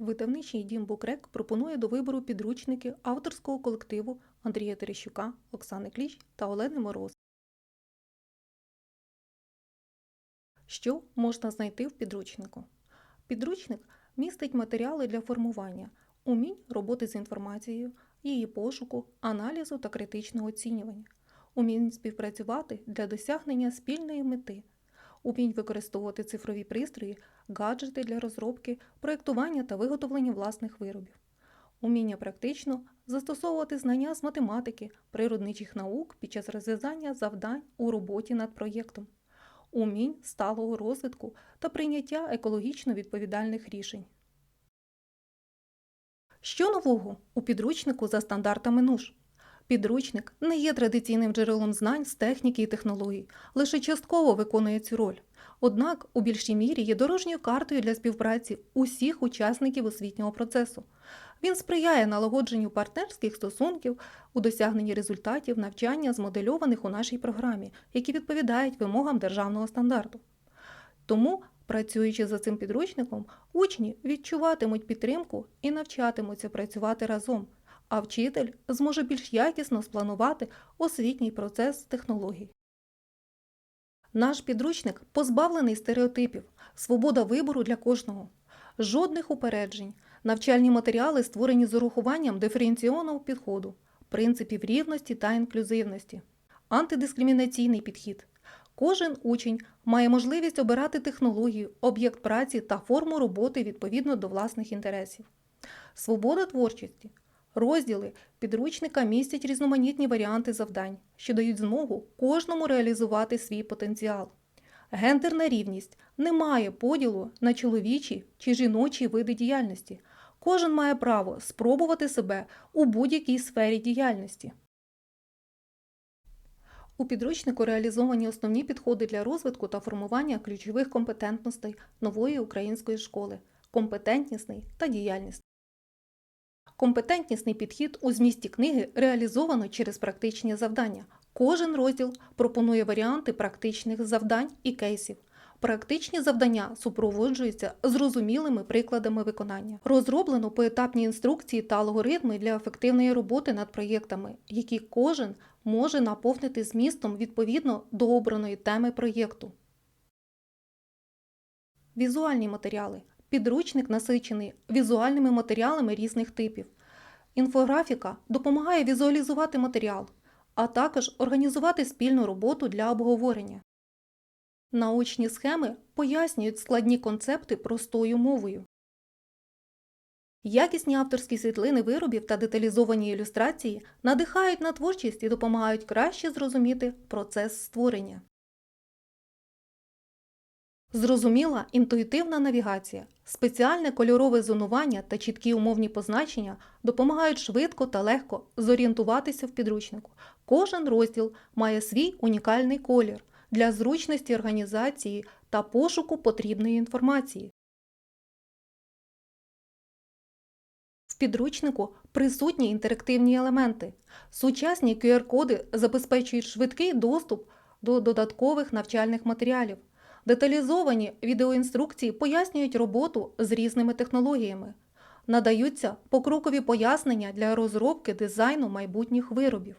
Видавничий дім Букрек пропонує до вибору підручники авторського колективу Андрія Терещука, Оксани Кліч та Олени Мороз. Що можна знайти в підручнику? Підручник містить матеріали для формування, умінь роботи з інформацією, її пошуку, аналізу та критичного оцінювання, умінь співпрацювати для досягнення спільної мети, умінь використовувати цифрові пристрої, гаджети для розробки, проєктування та виготовлення власних виробів, уміння практично застосовувати знання з математики, природничих наук під час розв'язання завдань у роботі над проєктом, умінь сталого розвитку та прийняття екологічно відповідальних рішень. Що нового у підручнику за стандартами НУШ? Підручник не є традиційним джерелом знань з техніки і технологій, лише частково виконує цю роль. Однак у більшій мірі є дорожньою картою для співпраці усіх учасників освітнього процесу. Він сприяє налагодженню партнерських стосунків у досягненні результатів навчання, змодельованих у нашій програмі, які відповідають вимогам державного стандарту. Тому, працюючи за цим підручником, учні відчуватимуть підтримку і навчатимуться працювати разом, а вчитель зможе більш якісно спланувати освітній процес технологій. Наш підручник позбавлений стереотипів, свобода вибору для кожного, жодних упереджень, навчальні матеріали створені з урахуванням диференційованого підходу, принципів рівності та інклюзивності, антидискримінаційний підхід. Кожен учень має можливість обирати технологію, об'єкт праці та форму роботи відповідно до власних інтересів. Свобода творчості. Розділи підручника містять різноманітні варіанти завдань, що дають змогу кожному реалізувати свій потенціал. Гендерна рівність не має поділу на чоловічі чи жіночі види діяльності. Кожен має право спробувати себе у будь-якій сфері діяльності. У підручнику реалізовані основні підходи для розвитку та формування ключових компетентностей нової української школи компетентнісний та діяльність. Компетентнісний підхід у змісті книги реалізовано через практичні завдання. Кожен розділ пропонує варіанти практичних завдань і кейсів. Практичні завдання супроводжуються зрозумілими прикладами виконання. Розроблено поетапні інструкції та алгоритми для ефективної роботи над проєктами, які кожен може наповнити змістом відповідно до обраної теми проєкту. Візуальні матеріали. Підручник насичений візуальними матеріалами різних типів. Інфографіка допомагає візуалізувати матеріал, а також організувати спільну роботу для обговорення. Научні схеми пояснюють складні концепти простою мовою. Якісні авторські світлини виробів та деталізовані ілюстрації надихають на творчість і допомагають краще зрозуміти процес створення. Зрозуміла інтуїтивна навігація, спеціальне кольорове зонування та чіткі умовні позначення допомагають швидко та легко зорієнтуватися в підручнику. Кожен розділ має свій унікальний колір для зручності організації та пошуку потрібної інформації. В підручнику присутні інтерактивні елементи. Сучасні QR-коди забезпечують швидкий доступ до додаткових навчальних матеріалів. Деталізовані відеоінструкції пояснюють роботу з різними технологіями. Надаються покрокові пояснення для розробки дизайну майбутніх виробів.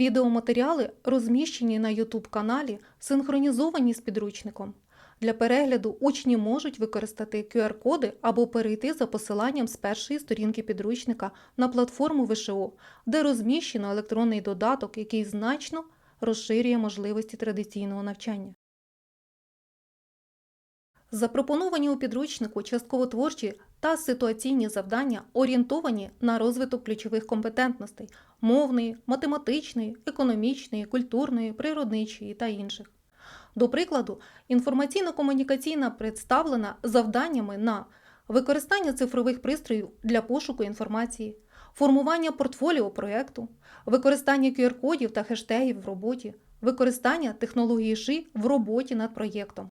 Відеоматеріали розміщені на YouTube каналі, синхронізовані з підручником. Для перегляду учні можуть використати QR-коди або перейти за посиланням з першої сторінки підручника на платформу ВШО, де розміщено електронний додаток, який значно розширює можливості традиційного навчання. Запропоновані у підручнику частково творчі та ситуаційні завдання орієнтовані на розвиток ключових компетентностей мовної, математичної, економічної, культурної, природничої та інших. До прикладу, інформаційно-комунікаційна представлена завданнями на використання цифрових пристроїв для пошуку інформації, формування портфоліо проєкту, використання QR-кодів та хештегів в роботі, використання технології ШИ в роботі над проєктом.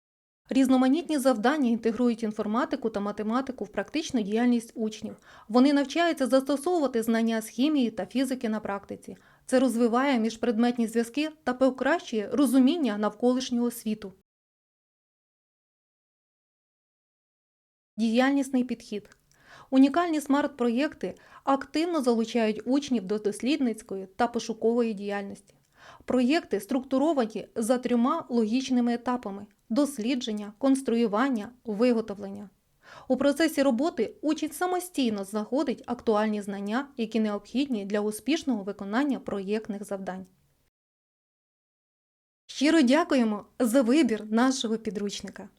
Різноманітні завдання інтегрують інформатику та математику в практичну діяльність учнів. Вони навчаються застосовувати знання з хімії та фізики на практиці. Це розвиває міжпредметні зв'язки та покращує розуміння навколишнього світу. Діяльнісний підхід. Унікальні смарт-проєкти активно залучають учнів до дослідницької та пошукової діяльності. Проєкти структуровані за трьома логічними етапами: дослідження, конструювання, виготовлення. У процесі роботи учень самостійно знаходить актуальні знання, які необхідні для успішного виконання проєктних завдань. Щиро дякуємо за вибір нашого підручника.